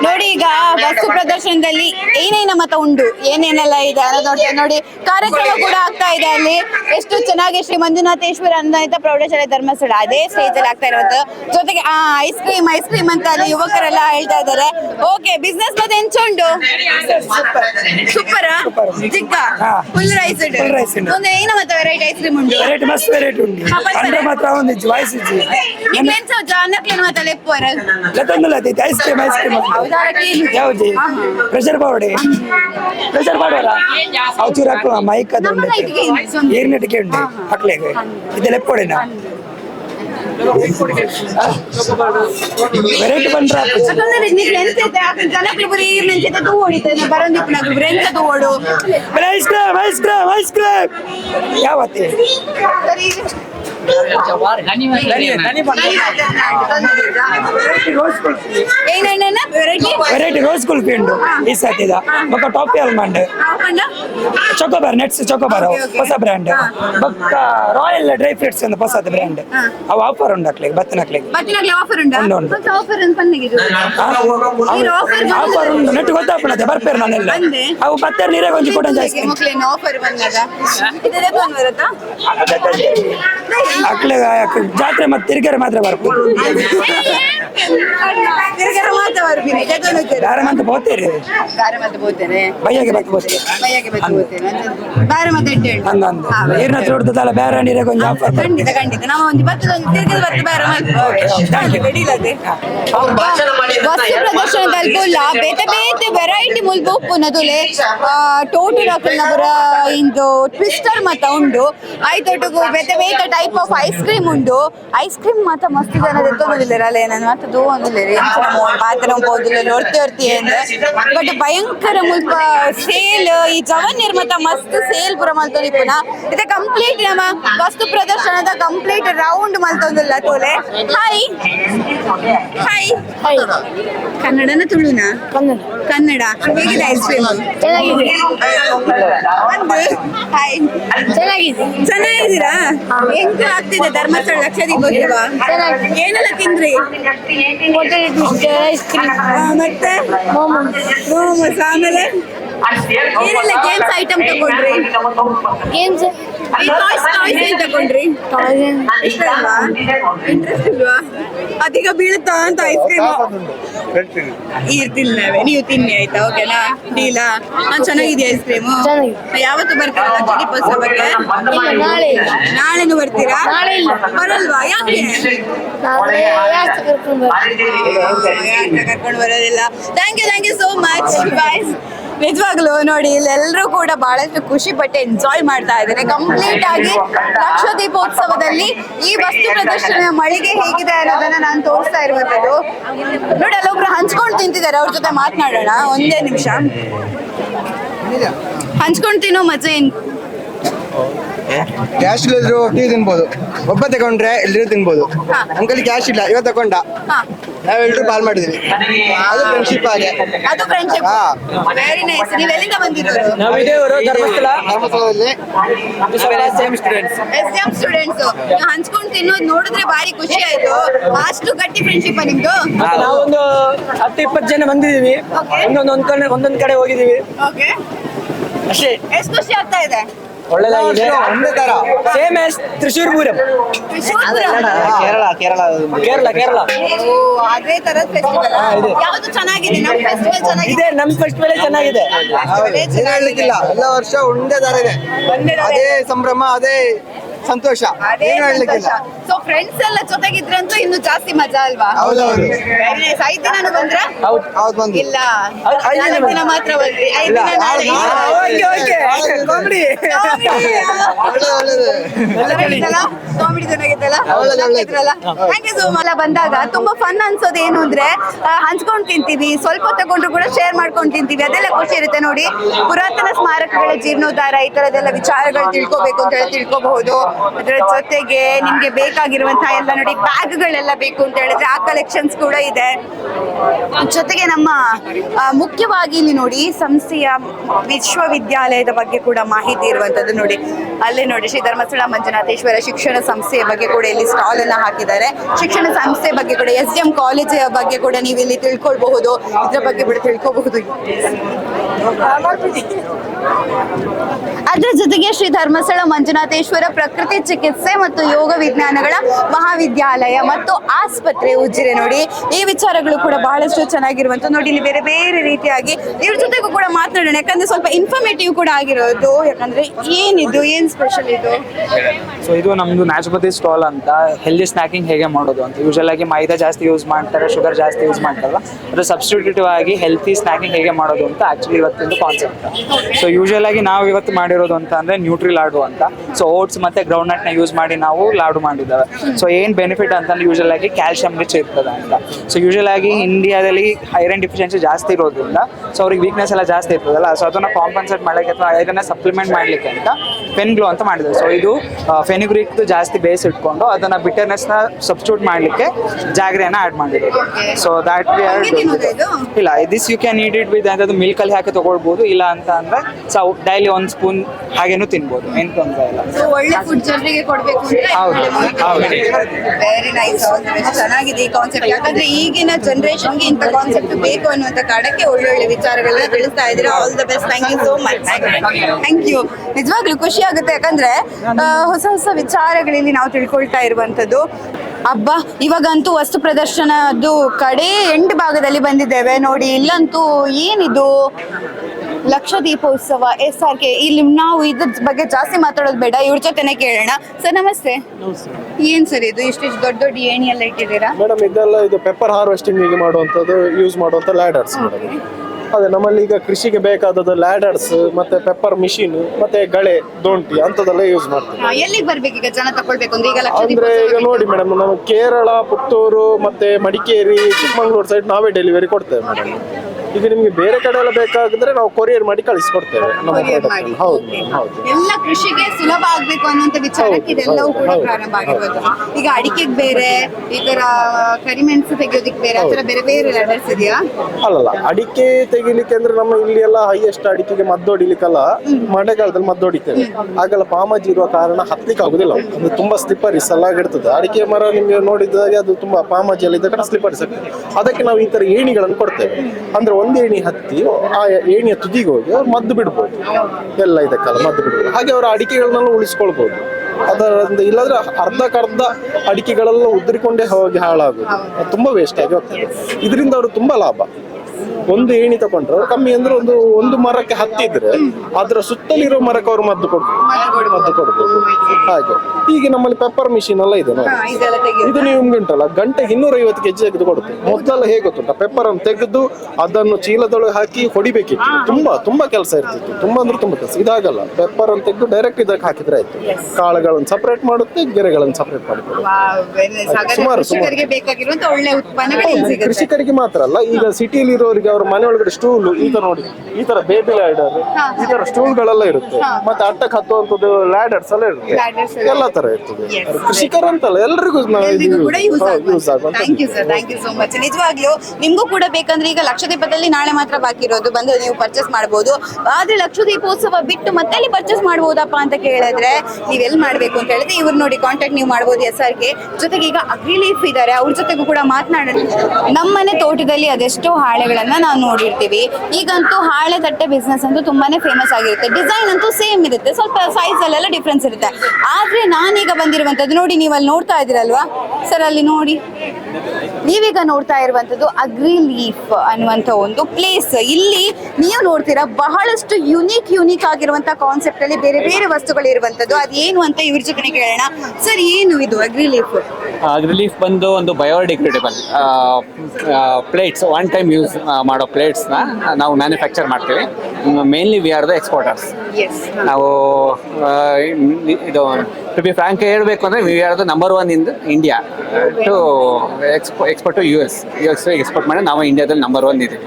ನೋಡಿ ಈಗ ವಸ್ತು ಪ್ರದರ್ಶನದಲ್ಲಿ ಏನೇನ ಮತ ಉಂಟು? ಏನೇನೆಲ್ಲ ಇದೆ? ಅನ್ನೋದು ನೋಡಿ ಕಾರ್ಯಕ್ರಮ ಕೂಡ ಆಗ್ತಾ ಇದೆ ಅಲ್ಲಿ. ಎಷ್ಟು ಚೆನ್ನಾಗಿ ಶ್ರೀ ಮಂಜುನಾಥೇಶ್ವರ ಅನಂತ ಪ್ರೌಢಶಾಲೆ ಧರ್ಮಸ್ಥಳ. ಅದೇ ಸ್ಟೇಜ್ ಅಲ್ಲಿ ಆಗ್ತಾ ಇರೋದು ಜೊತೆಗೆ ಆ ಐಸ್ ಕ್ರೀಮ್ ಐಸ್ ಕ್ರೀಮ್ ಅಂತ ಅಲ್ಲಿ ಯುವಕರೆಲ್ಲ ಹೇಳ್ತಾ ಇದ್ದಾರೆ. ಓಕೆ ಬಿಸ್ನೆಸ್ ಮತ್ತೆ ಎಂಚುಂಡು ಸೂಪರ್ ಚಿಕ್ಕ? Full rice. ಒಂದು ಏನ ಮತ್ತೆ ವೆರೈಟಿ ಐಸ್ ಕ್ರೀಮ್ ಉಂಟು? ವೆರೈಟಿ ಮಸ್ತ್ ವೆರೈಟಿ ಉಂಟು. ಅಂದ್ರೆ. ಮಾತ್ರ ಒಂದು ವಾಯ್ಸ್ ಇಜ್ಜಿ ಲೆಪ್ಪುವರ ಲತ್ತೊಂದುಲ ಐತಿ ಐಸ್ ಕ್ರೀಮ್ ಐಸ್ ಕ್ರೀಮ್ ಯಾವ್ದು? ಪ್ರೆಷರ್ ಬಾಡಿ ಪ್ರೆಷರ್ ಪೌಡರ ಅವು ಚೂರು ಹಾಕುವ ಮೈಕ್ ಅದು? ಸ್ವಂತ. ಏರ್ನೆಟ್ಗೆ ಉಂಟು ಮಕ್ಳಿಗೆ. ಇದೆಲ್ಲ ಎಪ್ಪೊಡೆನ ವೆರೈಟಿ ಬಂದ್ರ ice cream ice cream ice cream ಯಾವತ್ತೆ? Variety variety rose kulfi ಉಂಟು ಈ ಸತಿದ ಬೊಕ್ಕ ಟಾಪಿ ಆಲ್ಮಂಡ್ ಹಾಕೊಂಡ chocobar nets chocobar Okay, okay. ಹೊಸ ಬ್ರ್ಯಾಂಡ್ ಹಾ. ಬೊಕ್ಕ ರಾಯಲ್ ಡ್ರೈ ಫ್ರೂಟ್ಸ್ ಒಂದು ಹೊಸದು ಬ್ರ್ಯಾಂಡ್ ಹಾ. ಅವು ಆಫರ್ ಉಂಡು ಹಾಕ್ಲಿಕ್ಕೆ ಬತ್ತನ ಹಾಕ್ಲಿಕ್ಕೆ ಬತ್ತಿನಾಗ್ಲಿ ಆಫರ್ ಉಂಟಾ ಉಂಟು, ಉಂಟು. ಮತ್ತೆ ಆಫರ್ ಅಂತ ಪನ್ನಿಗೆ ನೀನು offer ಬಂದ್ರೆ- ಆಫರ್ ಉಂಟು ನೆಟ್ ಗೊತ್ತಾಗ್ಬಿಡತ್ತೆ ಬರ್ಪೇರು ನಾನೆಲ್ಲ ಬಂದೆ. ಅವು ಬತ್ತೇರು ನೀರೇ ಕೊಂಚ ಕೂಡ ಜಾಸ್ತಿ ಅಕ್ಲೆಗ ಜಾತ್ರೆ ಮತ್ತೆ ತಿರ್ಗರೆ ಮಾತ್ರ ಬರ್ಬೋದು ಬೋತೇರಿ ಬೈಯಾಗೆ ಬೋತೇರಿ ಮತ್ತೆ ನೀರಿನ ಹತ್ರ ಹೊಡ್ದಲ್ಲ ಬೇರೆ ನೀರೇ ಕೊಂಚ ಆಫರ್ ಖಂಡಿತ ಖಂಡಿತ. ನಮ್ಮ ಒಂದು ಭತ್ತದ ಒಂದು ತಿರ್ಗದ ಭತ್ತ ಬೇರೆ ವಸ್ತು ಪ್ರದರ್ಶನ ಬೇತೆ ಬೇತೆ ವೆರೈಟಿ ನಗರ ಇಂದು ಟ್ವಿಸ್ಟರ್ ಮತ್ತ ಉಂಡು. ಐತೊಟ್ಟುಗು ಬೇತೆ ಬೇತೆ ಟೈಪ್ ಆಫ್ ಐಸ್ ಕ್ರೀಮ್ ಉಂಡು ಐಸ್ ಕ್ರೀಮ್ ಮಾತ್ರ ಮಸ್ತ್ ಜನ ತೆತ್ತೊಂದಿಲ್ಲರಲ್ಲ ನಾನು ಮಾತ್ರ ದೂ ಒಂದಿಲ್ಲ ಪಾತ್ರ ಹೋದಿಲ್ಲ ಒರ್ತಿ ಒರ್ತಿ ಅಂದ್ರೆ. ಬಟ್ ಭಯಂಕರ ಮುಲ್ಪ ಸೇಲ್ ಈ ಜವನ್ ನಿರ್ಮತ ಮಸ್ತ್ ಸೇಲ್ ಪುರ ಮಲ್ತೊಂದಿಪ್ಪುನ ಇದೆ ಕಂಪ್ಲೀಟ್ ನಮ್ಮ ವಸ್ತು ಪ್ರದರ್ಶನದ ಕಂಪ್ಲೀಟ್ ರೌಂಡ್ ಮಲ್ತೊಂದುಲ್ಲ ತೋಲೆ. ಹಾಯ್ ಹಾಯ್ ಹಾಯ್ ಕನ್ನಡನ ತುಳುನ? ಕನ್ನಡ. ಕನ್ನಡ. ಹೇಗಿದೆ ಐಸ್ ಕ್ರೀಮ್ ಚೆನ್ನಾಗಿದೆ. ಹಾಯ್ ಚೆನ್ನಾಗಿದೆ. ಚೆನ್ನಾಗಿದ್ದೀರಾ? ಹೆಂಗ್ ಆಗ್ತಿದೆ ಧರ್ಮಸ್ಥಳ ಲಕ್ಷದೀಪೋತ್ಸವ. ಏನೆಲ್ಲ ತಿಂದ್ರಿ? ಐಸ್ ಕ್ರೀಮ್ ಮತ್ತೆ? ಮೋಮೋಸ್ ಆಮೇಲೆ? ಏನೆಲ್ಲ ಗೇಮ್ಸ್ ಐಟಮ್ ತಗೊಂಡ್ರಿ? ಗೇಮ್ಸ್ ತಗೊಂಡ್ರಿ? ಇಷ್ಟ ಇಲ್ವಾ? ಇಂಟ್ರೆಸ್ಟ್ ಇಲ್ವಾ? ಅದೀಗ ಬೀಳುತ್ತಾ ಅಂತ ಐಸ್ ಕ್ರೀಮ್ ತಿನ್ನವೆ. ನೀವು ತಿನ್ನಿ ಆಯ್ತಾ? ಓಕೆನಾ ಡೀಲಾ ನಾನ್ ಚೆನ್ನಾಗಿದೆ ಐಸ್ ಕ್ರೀಮ್ ಯಾವತ್ತು ಬರ್ತೀರಾ ದೀಪೋತ್ಸವಕ್ಕೆ ನಾಳೆ. ನಾಳೆನು ಬರ್ತೀರಾ? ನಾಳೆ ಇಲ್ಲ. ಬರಲ್ವಾ? ಯಾಕೆ? ಕರ್ಕೊಂಡು ಬರೋದಿಲ್ಲ. Thank you thank you so much bye ನಿಜವಾಗ್ಲೂ ನೋಡಿ ಇಲ್ಲೆಲ್ಲರೂ ಕೂಡ ಬಹಳಷ್ಟು ಖುಷಿ ಪಟ್ಟೆ ಎಂಜಾಯ್ ಮಾಡ್ತಾ ಇದ್ದಾರೆ. ಕಂಪ್ಲೀಟ್ ಆಗಿ ಲಕ್ಷ ದೀಪೋತ್ಸವದಲ್ಲಿ ಈ ವಸ್ತು ಪ್ರದರ್ಶನ ಮಳಿಗೆ ಹೇಗಿದೆ ಅನ್ನೋದನ್ನ ನಾನು ತೋರಿಸ್ತಾ ಇರುವಂತದ್ದು ನೋಡಿ ಅಲ್ಲೊಬ್ರು ಹಂಚ್ಕೊಂಡು ತಿಂತಿದ್ದಾರೆ. ಅವ್ರ ಜೊತೆ ಮಾತನಾಡೋಣ. ಒಂದೇ ನಿಮಿಷ. ಹಂಚ್ಕೊಂಡು ತಿನ್ನೋ ಮಜಾ ಏನ್ ಕ್ಯಾಶ್ ಇಲ್ಲದ್ರು ಟೀ ತಿನ್ಬೋದು. ಒಬ್ಬ ತಗೊಂಡ್ರೆ ಎಲ್ರು ತಿನ್ಬೋದು. ಹಾ. ಅಂಕಲ್ ಕ್ಯಾಶ್ ಇಲ್ಲ ಇವತ್ತು ತಗೊಂಡ. ಹಾ. ನಾವೆಲ್ಲರೂ ಪಾಲ್ ಮಾಡಿದ್ವಿ. ಅದು ಫ್ರೆಂಡ್ಶಿಪ್ ಹಾಗೆ. ಅದು ಫ್ರೆಂಡ್ಶಿಪ್ ಹಾ. ವೆರಿ ನೈಸ್ ನೀವು ಎಲ್ಲಿಂದ ಬಂದಿರೋರು ನಾವಿದೇವರು ಧರ್ಮಸ್ಥಳ. ಧರ್ಮಸ್ಥಳದಲ್ಲಿ. Students S D M students ಹಂಚ್ಕೊಂಡು ತಿನ್ನೋದು ನೋಡಿದ್ರೆ ಭಾರಿ ಖುಷಿ ಆಯ್ತು. ಅಷ್ಟು ಗಟ್ಟಿ ಫ್ರೆಂಡ್ಶಿಪ್ ನಿಮ್ದು? ನಾವೊಂದು ಹತ್ತು ಇಪ್ಪತ್ತು ಜನ ಬಂದಿದೀವಿ. ಒಂದೊಂದು ಒಂದ್ ಕಡೆ ಒಂದೊಂದ್ ಕಡೆ ಹೋಗಿದೀವಿ. ಓಕೆ ಅಷ್ಟೇ. ಎಷ್ಟು ಖುಷಿ ಆಗ್ತಾ ಇದೆ? ಒಳ್ಳೆದಾಗಿದೆ. ಒಂದೇ ತರ. Same as Thrissur Pooram. Kerala Kerala Kerala Kerala. ಓ ಅದೇ ತರದ ಫೆಸ್ಟಿವಲ್ ಯಾವ್ದು ಚೆನ್ನಾಗಿದೆ? ನಮ್ಮ ಫೆಸ್ಟಿವಲ್ ಚೆನ್ನಾಗಿದೆ. ಇದೆ ನಮ್ ಫೆಸ್ಟಿವಲ್ ಚೆನ್ನಾಗಿದೆ. ಎಲ್ಲ ವರ್ಷ ಒಂದೇ ತರ ಇದೆ ಅದೇ ಸಂಭ್ರಮ ಅದೇ ಸಂತೋಷ. ಸೊ ಫ್ರೆಂಡ್ಸ್ ಎಲ್ಲ ಜೊತೆಗಿದ್ರಂತೂ ಇನ್ನು ಜಾಸ್ತಿ ಮಜಾ ಅಲ್ವಾ? ಹೌದೌದು. ಐದು ದಿನ ಬಂದ್ರ ಹೌದು. ಬಂದು. ಇಲ್ಲ. ನಾಲ್ಕು ದಿನ ಮಾತ್ರ ಬಂದ್ರಿ. ಐದು ದಿನ ನಾಳೆ. ಕಾಮಿಡಿ. ಚೆನ್ನಾಗಿತ್ತಲ್ಲ? Thank you ಬಂದಾಗ ತುಂಬಾ ಫನ್ ಅನ್ಸೋದು ಏನು ಅಂದ್ರೆ ಹಂಚ್ಕೊಂಡ್ ತಿಂತೀವಿ. ಸ್ವಲ್ಪ ತಗೊಂಡ್ರು ಕೂಡ ಶೇರ್ ಮಾಡ್ಕೊಂಡ್ ತಿಂತೀವಿ. ಅದೆಲ್ಲ ಖುಷಿ ಇರುತ್ತೆ ನೋಡಿ. ಪುರಾತನ ಸ್ಮಾರಕಗಳ ಜೀರ್ಣೋದ್ಧಾರ ಈ ತರದೆಲ್ಲ ವಿಚಾರಗಳು ತಿಳ್ಕೊಬೇಕು ಅಂತ ಹೇಳಿ ತಿಳ್ಕೊಬಹುದು. ಅದರ ಜೊತೆಗೆ ನಿಮ್ಗೆ ಬೇಕಾಗಿರುವಂತಹ ಎಲ್ಲ ನೋಡಿ ಬ್ಯಾಗ್ಗಳೆಲ್ಲ ಬೇಕು ಅಂತ ಹೇಳಿದ್ರೆ ಆ ಕಲೆಕ್ಷನ್ಸ್ ಕೂಡ ಇದೆ. ಜೊತೆಗೆ ನಮ್ಮ ಮುಖ್ಯವಾಗಿ ಇಲ್ಲಿ ನೋಡಿ ಸಂಸ್ಥೆಯ ವಿಶ್ವವಿದ್ಯಾಲಯದ ಬಗ್ಗೆ ಕೂಡ ಮಾಹಿತಿ ಇರುವಂತದ್ದು ನೋಡಿ. ಅಲ್ಲೇ ನೋಡಿ ಶ್ರೀ ಧರ್ಮಸ್ಥಳ ಮಂಜುನಾಥೇಶ್ವರ ಶಿಕ್ಷಣ ಸಂಸ್ಥೆಯ ಬಗ್ಗೆ ಕೂಡ ಇಲ್ಲಿ ಸ್ಟಾಲ್ ಅನ್ನ ಹಾಕಿದ್ದಾರೆ. ಶಿಕ್ಷಣ ಸಂಸ್ಥೆ ಬಗ್ಗೆ ಕೂಡ, ಎಸ್ ಡಿ ಎಂ ಕಾಲೇಜ್ ಬಗ್ಗೆ ಕೂಡ ನೀವು ಇಲ್ಲಿ ತಿಳ್ಕೊಳ್ಬಹುದು. ಇದ್ರ ಬಗ್ಗೆ ಕೂಡ ತಿಳ್ಕೊಬಹುದು. ಅದ್ರ ಜೊತೆಗೆ ಶ್ರೀ ಧರ್ಮಸ್ಥಳ ಮಂಜುನಾಥೇಶ್ವರ ಪ್ರಕೃತಿ ಚಿಕಿತ್ಸೆ ಮತ್ತು ಯೋಗ ವಿಜ್ಞಾನಗಳ ಮಹಾವಿದ್ಯಾಲಯ ಮತ್ತು ಆಸ್ಪತ್ರೆ ಉಜ್ಜಿರೆ ನೋಡಿ. ಈ ವಿಚಾರಗಳು ಕೂಡ ಬಹಳಷ್ಟು ಚೆನ್ನಾಗಿರುವಂತ ನೋಡಿ, ಇಲ್ಲಿ ಬೇರೆ ಬೇರೆ ರೀತಿಯಾಗಿ ಇವ್ರ ಜೊತೆಗೂ ಕೂಡ ಮಾತನಾಡೋಣ ಯಾಕಂದ್ರೆ ಸ್ವಲ್ಪ ಇನ್ಫಾರ್ಮೇಟಿವ್ ಕೂಡ ಆಗಿರೋದು. ಯಾಕಂದ್ರೆ ಏನಿದು, ಏನ್ ಸ್ಪೆಷಲ್ ಇದು? ಸೊ ಇದು ನಮ್ದು ನ್ಯಾಚುಪತಿ ಸ್ಟಾಲ್ ಅಂತ. ಹೆಲ್ದಿ ಸ್ನಾಕಿಂಗ್ ಹೇಗೆ ಮಾಡೋದು ಅಂತ. ಯೂಶಲ್ ಆಗಿ ಮೈದಾ ಜಾಸ್ತಿ ಯೂಸ್ ಮಾಡ್ತಾರೆ ಶುಗರ್ ಜಾಸ್ತಿ ಯೂಸ್ ಮಾಡ್ತಾರಲ್ಲ. ಅದು ಸಬ್ಸ್ಟಿಟ್ಯೂಟಿವ್ ಆಗಿ ಹೆಲ್ತಿ ಸ್ನಾಕಿಂಗ್ ಹೇಗೆ ಮಾಡೋದು ಅಂತ ಆಕ್ಚುಲಿ ಇವತ್ತಿಂದು ಕಾನ್ಸೆಪ್ಟ್ ಸೊ ಯೂಶಲ್ ಆಗಿ ನಾವು ಇವತ್ತು ಮಾಡಿರೋದು ಅಂತ ಅಂದ್ರೆ ನ್ಯೂಟ್ರಿ ಲಾಡು ಅಂತ. ಸೊ ಓಟ್ಸ್ ಮತ್ತೆ ಗ್ರೌಂಡ್ ನಟ್ನ ಯೂಸ್ ಮಾಡಿ ನಾವು ಲಾಡು ಮಾಡಿದ್ದೇವೆ. ಸೊ ಏನ್ ಬೆನಿಫಿಟ್ ಅಂತಂದ್ರೆ ಯೂಶಲ್ ಆಗಿ ಕ್ಯಾಲ್ಸಿಯಂ ರಿಚ್ ಇರ್ತದೆ ಅಂತ. ಸೊ ಯೂಶಲ್ ಆಗಿ ಇಂಡಿಯಾದಲ್ಲಿ ಐರನ್ ಡಿಫಿಷಿಯನ್ಸಿ ಜಾಸ್ತಿ ಇರೋದ್ರಿಂದ ಸೊ ಅವ್ರಿಗೆ ವೀಕ್ನೆಸ್ ಎಲ್ಲ ಜಾಸ್ತಿ ಇರ್ತದಲ್ಲ ಸೊ ಅದನ್ನ ಕಾಂಪನ್ಸೇಟ್ ಮಾಡಲಿಕ್ಕೆ ಅಥವಾ ಐರನ್ನ ಸಪ್ಲಿಮೆಂಟ್ ಮಾಡ್ಲಿಕ್ಕೆ ಅಂತ ಪೆನ್ ಗ್ಲೋ ಅಂತ ಮಾಡಿದ್ದಾರೆ. ಸೊ ಇದು ಫೆನಿಗ್ರಿಕ್ ಜಾಸ್ತಿ ಬೇಸ್ ಇಟ್ಕೊಂಡು ಅದನ್ನ ಬಿಟರ್ನೆಸ್ನ ಸಬ್ಸ್ಟಿಟ್ಯೂಟ್ ಮಾಡ್ಲಿಕ್ಕೆ ಜಾಗ್ರೆಯನ್ನ ಆಡ್ ಮಾಡಿರೋದು. So that we are? ಇಲ್ಲ this you can eat it with ಅದು ಮಿಲ್ಕ್ ಅಲ್ಲಿ ಹಾಕಿ ತಗೊಳ್ಬಹುದು ಇಲ್ಲ ಅಂತ ಅಂದ್ರೆ ಸೊ ಡೈಲಿ ಒಂದ್ ಸ್ಪೂನ್ ಹಾಗೇನು ತಿನ್ಬೋದು ಏನ್ ತೊಂದರೆ ಇಲ್ಲ. So, ಒಳ್ಳೆ ಫುಡ್ ಜನರಿಗೆ ಕೊಡ್ಬೇಕು ಹೌದು, ಹೌದು. ವೆರಿ ನೈಸ್ ಚೆನ್ನಾಗಿದೆ ಈ ಕಾನ್ಸೆಪ್ಟ್ ಯಾಕಂದ್ರೆ ಈಗಿನ ಜನರೇಷನ್ಗೆ ಇಂಥ ಕಾನ್ಸೆಪ್ಟ್ ಬೇಕು ಅನ್ನುವಂಥ ಕಾರಣಕ್ಕೆ ಒಳ್ಳೊಳ್ಳೆ ವಿಚಾರಗಳನ್ನ ತಿಳಿಸ್ತಾ ಇದ್ರೆ all the best thank you so much thank you ನಿಜವಾಗ್ಲೂ ಖುಷಿ ಆಗುತ್ತೆ ಯಾಕಂದ್ರೆ ಹೊಸ ಹೊಸ ವಿಚಾರಗಳಲ್ಲಿ ನಾವು ತಿಳ್ಕೊಳ್ತಾ ಇರುವಂತದ್ದು ಹಬ್ಬ ಇವಾಗಂತೂ ವಸ್ತು ಪ್ರದರ್ಶನದ್ದು ಕಡೆ ಎಂಡ್ ಭಾಗದಲ್ಲಿ ಬಂದಿದ್ದೇವೆ. ನೋಡಿ ಇಲ್ಲಂತೂ ಏನಿದು? Laksha Deepotsava S R K. ಇಲ್ಲಿ ನಾವು ಇದ್ರ ಬಗ್ಗೆ ಜಾಸ್ತಿ ಮಾತಾಡೋದು ಬೇಡ. ಇವ್ರ ಜೊತೆನೆ ಕೇಳೋಣ. ಸರ್ ನಮಸ್ತೆ. ಏನ್ ಸರ್ ಇದು? ಇಷ್ಟಿಷ್ಟು ದೊಡ್ಡ ದೊಡ್ಡ ಏಣಿ ಎಲ್ಲ ಇಟ್ಟಿದ್ದೀರಾ? ಮೇಡಮ್ ಇದೆಲ್ಲ ಇದು ಪೆಪ್ಪರ್ ಹಾರ್ವೆಸ್ಟಿಂಗ್ ಮಾಡುವಂತದ್ದು ಯೂಸ್ ಮಾಡುವಂತ ಲ್ಯಾಡರ್ಸ್ ಅದೇ ನಮ್ಮಲ್ಲಿ ಈಗ ಕೃಷಿಗೆ ಬೇಕಾದದ್ದು ಲ್ಯಾಡರ್ಸ್ ಮತ್ತೆ ಪೆಪ್ಪರ್ ಮಿಷಿನ್ ಮತ್ತೆ ಗಳೆ ದೊಂಟಿ ಅಂತದೆಲ್ಲ ಯೂಸ್ ಮಾಡ್ತೀವಿ. ಹಾ, ಬರ್ಬೇಕು ಬರ್ಬೇಕೀಗ ಜನ ತಗೊಳ್ಬೇಕು ಅಂದ್ರೆ ಈಗ ಲಕ್ಷ ಅಂದ್ರೆ ಈಗ ನೋಡಿ ಮೇಡಮ್ ನಾವು ಕೇರಳ ಪುತ್ತೂರು ಮತ್ತೆ ಮಡಿಕೇರಿ ಚಿಕ್ಕಮಂಗ್ಳೂರ್ ಸೈಡ್ ನಾವೇ ಡೆಲಿವರಿ ಕೊಡ್ತೇವೆ ಮೇಡಮ್ ಈಗ ನಿಮ್ಗೆ ಬೇರೆ ಕಡೆ ಎಲ್ಲ ಬೇಕಾಗಿದ್ರೆ ನಾವು ಕೊರಿಯರ್ ಮಾಡಿ ಕಳಿಸ್ಕೊಡ್ತೇವೆ ನಮ್ಮ courier product ಅನ್ನು. ಹೌದು madam, ಹೌದು. ಎಲ್ಲ ಕೃಷಿಗೆ ಸುಲಭ ಆಗ್ಬೇಕು ಅನ್ನೋಂತ ವಿಚಾರಕ್ಕೆ ಹೌದು, ಇದೆಲ್ಲವೂ ಕೂಡ ಹೌದು, ಪ್ರಾರಂಭ ಆಗಿರೋದು. ಈಗ ಅಡಿಕೆಗೆ ಬೇರೆ ಈ ತರ ಕರಿಮೆಣಸು ಬೇರೆ ಆ ತರ ಬೇರೆ ಬೇರೆ ಲೆಟರ್ಸ್ ಇದೆಯಾ? ಅಲ್ಲಲ್ಲ ಅಡಿಕೆ ತೆಗಿಲಿಕ್ಕೆ ಅಂದ್ರೆ ನಮ್ಮ ಇಲ್ಲಿ ಎಲ್ಲ ಹೈಯೆಸ್ಟ್ ಅಡಿಕೆಗೆ ಮದ್ದು ಹೊಡಿಲಿಕ್ಕಲ್ಲ ಮಳೆಗಾಲದಲ್ಲಿ ಮದ್ದು ಹೊಡಿತೇವೆ. ಆಗೆಲ್ಲ ಪಾಮಜಿ ಇರುವ ಕಾರಣ ಹತ್ಲಿಕ್ಕೆ ಆಗುದಿಲ್ಲ ಅಂದ್ರೆ ತುಂಬಾ ಸ್ಲಿಪ್ಪರಿಸ್ ಎಲ್ಲ ಆಗಿರ್ತದೆ. ಅಡಿಕೆ ಮರ ನಿಮ್ಗೆ ನೋಡಿದಾಗ ಅದು ತುಂಬಾ ಪಾಮಜಿ ಎಲ್ಲ ಇದ್ದ ಕಾರಣ ಸ್ಲಿಪ್ಪರೀಸ್ ಆಗ್ತದೆ ಅದಕ್ಕೆ ನಾವು ಈ ತರ ಏಣಿಗಳನ್ನು ಕೊಡ್ತೇವೆ. ಅಂದ್ರೆ ಒಂದು ಏಣಿ ಹತ್ತಿ ಆ ಏಣಿಯ ತುದಿಗೆ ಹೋಗಿ ಅವ್ರು ಮದ್ದು ಬಿಡ್ಬೋದು. ಎಲ್ಲ ಇದಕ್ಕೆಲ್ಲ, ಮದ್ದು ಬಿಡ್ಬೋದು. ಹಾಗೆ ಅವರ ಅಡಿಕೆಗಳನ್ನೆಲ್ಲ ಉಳಿಸ್ಕೊಳ್ಬೋದು. ಅದರಿಂದ ಇಲ್ಲಾಂದ್ರೆ ಅರ್ಧಕ್ಕರ್ಧ ಅಡಿಕೆಗಳೆಲ್ಲ ಉದುರಿಕೊಂಡೇ ಹೋಗಿ ಹಾಳಾಗೋದು. ತುಂಬ ವೇಸ್ಟ್ ಆಗಿ ಹೋಗ್ತದೆ. ಇದರಿಂದ ಅವರು ತುಂಬ ಲಾಭ. ಒಂದು ಏಣಿ ತಗೊಂಡ್ರೆ. ಕಮ್ಮಿ ಅಂದ್ರೆ ಒಂದು ಒಂದು ಮರಕ್ಕೆ ಹತ್ತಿದ್ರೆ ಅದರ ಸುತ್ತಲಿರೋ ಮರಕ್ಕೆ ಅವರು ಮದ್ದು ಕೊಡ್ಬೋದು ಮದ್ದು ಕೊಡ್ಬೋದು ಹಾಗೆ. ಈಗ ನಮ್ಮಲ್ಲಿ ಪೆಪ್ಪರ್ ಮಿಷಿನ್ ಎಲ್ಲ ಇದೆ ನೋಡಿ. ಇದು ನೀವು ಉಂಟಲ್ಲ ಗಂಟೆಗೆ ಇನ್ನೂರ ಐವತ್ತು ಕೆಜಿ ತೆಗೆದು ಕೊಡುತ್ತೆ. ಮೊದಲೆಲ್ಲ ಹೇಗೆ ಗೊತ್ತುಂಟ? ಪೆಪ್ಪರ್ ಅನ್ನು ತೆಗೆದು ಅದನ್ನು ಚೀಲದೊಳಗೆ ಹಾಕಿ ಹೊಡಿಬೇಕಿತ್ತು. ತುಂಬಾ ತುಂಬಾ ಕೆಲಸ ಇರ್ತಿತ್ತು. ತುಂಬಾ ಅಂದ್ರೆ ತುಂಬಾ ಕೆಲಸ. ಇದಾಗಲ್ಲ ಪೆಪ್ಪರ್ ಅನ್ನು ತೆಗೆದು ಡೈರೆಕ್ಟ್ ಇದಕ್ಕೆ ಹಾಕಿದ್ರೆ ಆಯ್ತು. ಕಾಳುಗಳನ್ನು ಸಪರೇಟ್ ಮಾಡುತ್ತೆ ಗೆರೆಗಳನ್ನು ಸಪರೇಟ್ ಮಾಡುತ್ತೆ. ಸುಮಾರು, ಕೃಷಿಕರಿಗೆ ಮಾತ್ರ ಅಲ್ಲ ಈಗ ಸಿಟಿಯಲ್ಲಿ ಇರೋರಿಗೆ ಅವ್ರ ಮನೆ ಒಳಗಡೆ ಸ್ಟೂಲ್ ಈ ತರ ನೋಡಿ ಈ ತರ ಬೇಬಿ ಲ್ಯಾಡರ್ ಈ ತರ ಸ್ಟೂಲ್ ಗಳೆಲ್ಲ ಇರುತ್ತೆ ಮತ್ತೆ ಅಟ್ಟಕ್ಕೆ ಹತ್ತುವಂತದ್ದು ಲ್ಯಾಡರ್ಸ್ ಎಲ್ಲ ಇರುತ್ತೆ. ಎಲ್ಲಾ ತರ ಇರ್ತದೆ. ಕೃಷಿಕರ ಅಂತಲ್ಲ ಎಲ್ರಿಗೂ ಯೂಸ್ ಆಗುತ್ತೆ ಆಗುವಂತ ನಿಜವಾಗ್ಲೂ ನಿಮ್ಗೂ ಕೂಡ ಬೇಕಂದ್ರೆ ಈಗ ಲಕ್ಷದೀಪದಲ್ಲಿ ನಾಳೆ ಮಾತ್ರ ಬಾಕಿ ಇರೋದು. ಬಂದು ನೀವು ಪರ್ಚೇಸ್ ಮಾಡಬಹುದು ಆದ್ರೆ ಲಕ್ಷ ದೀಪೋತ್ಸವ ಬಿಟ್ಟು ಮತ್ತೆ ಅಲ್ಲಿ ಪರ್ಚೇಸ್ ಮಾಡಬಹುದಪ್ಪ ಅಂತ ಕೇಳಿದ್ರೆ ನೀವ್ ಎಲ್ಲಿ ಮಾಡ್ಬೇಕು ಅಂತ ಹೇಳಿದ್ರೆ ಇವ್ರು ನೋಡಿ ಕಾಂಟ್ಯಾಕ್ಟ್ ನೀವು ಮಾಡಬಹುದು ಎಸ್ ಆರ್ಗೆ ಜೊತೆಗೆ ಈಗ ಅಗ್ರಿಲೀಫ್ ಇದ್ದಾರೆ ಅವ್ರ ಜೊತೆಗೂ ಕೂಡ ಮಾತನಾಡೋಣ. ನಮ್ಮನೆ ತೋಟದಲ್ಲಿ ಅದೆಷ್ಟೋ ಹಾಳೆಗಳನ್ನ ನಾವು ನೋಡಿರ್ತೀವಿ. ಈಗಂತೂ ಹಾಳೆ ತಟ್ಟೆ ಬಿಸ್ನೆಸ್ ಅಂತೂ ತುಂಬಾನೇ ಫೇಮಸ್ ಆಗಿರುತ್ತೆ. ಡಿಸೈನ್ ಅಂತೂ ಸೇಮ್ ಇರುತ್ತೆ. ಸ್ವಲ್ಪ ಸೈಜ್ ಅಲ್ಲೆಲ್ಲ ಡಿಫ್ರೆನ್ಸ್ ಇರುತ್ತೆ. ಆದ್ರೆ ನಾನೀಗ ಬಂದಿರುವಂತದ್ದು ನೋಡಿ ನೀವು ಅಲ್ಲಿ ನೋಡ್ತಾ ಇದ್ದೀರಲ್ವಾ? ಸರ್ ಅಲ್ಲಿ ನೋಡಿ. ನೀವೀಗ ನೋಡ್ತಾ ಇರುವಂತದ್ದು ಅಗ್ರಿ ಲೀಫ್ ಅನ್ನುವಂತ ಒಂದು ಪ್ಲೇಸ್ ಇಲ್ಲಿ ನೀವು ನೋಡ್ತೀರಾ ಬಹಳಷ್ಟು ಯುನೀಕ್ ಯುನೀಕ್ ಆಗಿರುವಂತ ಕಾನ್ಸೆಪ್ಟ್ ಅಲ್ಲಿ ಬೇರೆ ಬೇರೆ ವಸ್ತುಗಳು ಇರುವಂತದ್ದು ಅದೇನು ಅಂತ ಇವ್ರ ಜೊತೆ ಕೇಳೋಣ. ಸರ್ ಏನು ಇದು ಅಗ್ರಿ ಲೀಫ್ ಅಗ್ರಿ ಲೀಫ್ ಬಂದು ಒಂದು biodegradable plates one time use ಮಾಡೋ ಪ್ಲೇಟ್ಸ್ನ ನಾವು ಮ್ಯಾನುಫ್ಯಾಕ್ಚರ್ ಮಾಡ್ತೀವಿ. Mainly we are the exporters ನಾವು ಇದು ಟು ಬಿ ಫ್ರಾಂಕ್ ಹೇಳಬೇಕು ಅಂದರೆ we are the number one in India to expo export to U S U S export ಮಾಡಿ ನಾವು ಇಂಡಿಯಾದಲ್ಲಿ ನಂಬರ್ ಒನ್ ಇದೆ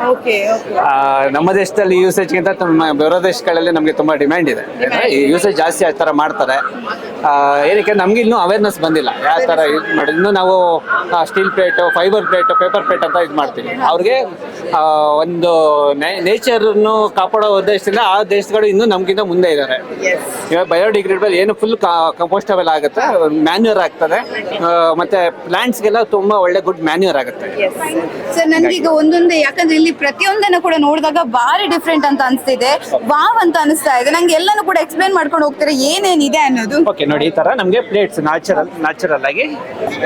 ನಮ್ಮ ದೇಶದಲ್ಲಿ ಯೂಸೇಜ್ಗಿಂತ ನಮ್ಮ ಬೇರೆ ದೇಶಗಳಲ್ಲಿ ನಮಗೆ ತುಂಬ ಡಿಮ್ಯಾಂಡ್ ಇದೆ. ಯೂಸೇಜ್ ಜಾಸ್ತಿ ಆ ಥರ ಮಾಡ್ತಾರೆ. ಏನಕ್ಕೆ ನಮ್ಗೆ ಇನ್ನೂ ಅವೇರ್ನೆಸ್ ಬಂದಿಲ್ಲ. ಯಾವ ಥರ ಯೂಸ್ ಮಾಡಿ ಇನ್ನೂ ನಾವು steel plate fibre plate paper plate ಅಂತ ಇದು ಮಾಡ್ತೀವಿ. ಅವ್ರಿಗೆ ಒಂದು ನೇಚರ್ನು ಕಾಪಾಡೋ ಉದ್ದೇಶದಿಂದ ಆ ದೇಶಗಳು ಇನ್ನೂ ನಮಗಿಂತ ಮುಂದೆ ಇದ್ದಾರೆ. ಇವಾಗ ಬಯೋಡಿಗ್ರೇಡಬಲ್ ಏನು ಫುಲ್ ಕಂಪೋಸ್ಟಬಲ್ ಆಗುತ್ತೆ ಮ್ಯಾನ್ಯೂರ್ ಆಗ್ತದೆ. ಮತ್ತೆ ಮತ್ತೆ ಪ್ಲಾಂಟ್ಸ್ಗೆಲ್ಲ ತುಂಬಾ ಒಳ್ಳೆ ಗುಡ್ ಮ್ಯಾನ್ಯೂರ್ ಆಗುತ್ತೆ. ಸರ್ ನನ್ಗೀಗ ಒಂದೊಂದೇ ಯಾಕಂದ್ರೆ ಇಲ್ಲಿ ಪ್ರತಿಯೊಂದನ್ನು ಕೂಡ ನೋಡಿದಾಗ ಭಾರಿ ಡಿಫ್ರೆಂಟ್ ಅಂತ ಅನಿಸ್ತಿದೆ. ವಾವ್ ಅಂತ ಅನಿಸ್ತಾ ಇದೆ. ನಂಗೆ ಎಲ್ಲಾನು ಕೂಡ ಎಕ್ಸ್ಪ್ಲೈನ್ ಮಾಡ್ಕೊಂಡು ಹೋಗ್ತಾರೆ? ಏನೇನಿದೆ ಅನ್ನೋದು? ಓಕೆ ನೋಡಿ ಈ ತರ. ನಮಗೆ ಪ್ಲೇಟ್ಸ್ ನ್ಯಾಚುರಲ್ ನ್ಯಾಚುರಲ್ ಆಗಿ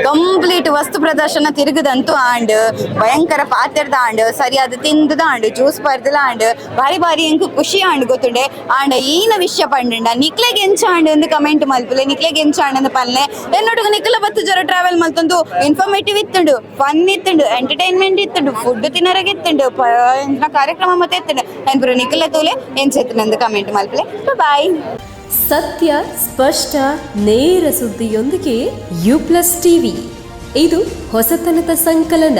ಕಂಪ್ಲೀಟ್ ವಸ್ತು ಪ್ರದರ್ಶನ ತಿರುಗದಂತೂ ಆಂಡ್ ಭಯಂಕರ ಪಾತ್ರದ ಆಂಡ್ ಸರಿಯಾದ ತಿಂದದ ಆಂಡ್ ಜ್ಯೂಸ್ ಬರ್ದಲ ಆಂಡ್ ಬಾರಿ ಬಾರಿ ಎಂಕು ಖುಷಿ ಆಂಡ್ ಗೊತ್ತುಂಡೆ. ಆಂಡ್ ఈయన విషయ పండిండా నిక్లే గెంచాండి ఉంది కమెంట్ మలుపులే నిక్లే గెంచాండి ఉంది పనులే ఎన్నోటుకు నిక్ల బత్తు ಟ್ರಾವೆಲ್ ట్రావెల్ మలుతుండు ಇತ್ತುಂಡು ఇత్తుండు ఫన్ ಎಂಟರ್ಟೈನ್ಮೆಂಟ್ ಇತ್ತುಂಡು ఇత్తుండు ఫుడ్ తినరకి ఇత్తుండు ಕಾರ್ಯಕ್ರಮ ಮತ್ತೆ ನೆನಪುರು ನಿಖಿಲ ತೋಲೆ ಏನ್ ಸೇತನಂದು ಕಮೆಂಟ್ ಮಲ್ಪಲೆ. ಬಾಯ್ ಸತ್ಯ, ಸ್ಪಷ್ಟ, ನೇರ ಸುದ್ದಿಯೊಂದಿಗೆ ಯು ಪ್ಲಸ್ ಟಿವಿ ಇದು ಹೊಸತನದ ಸಂಕಲನ.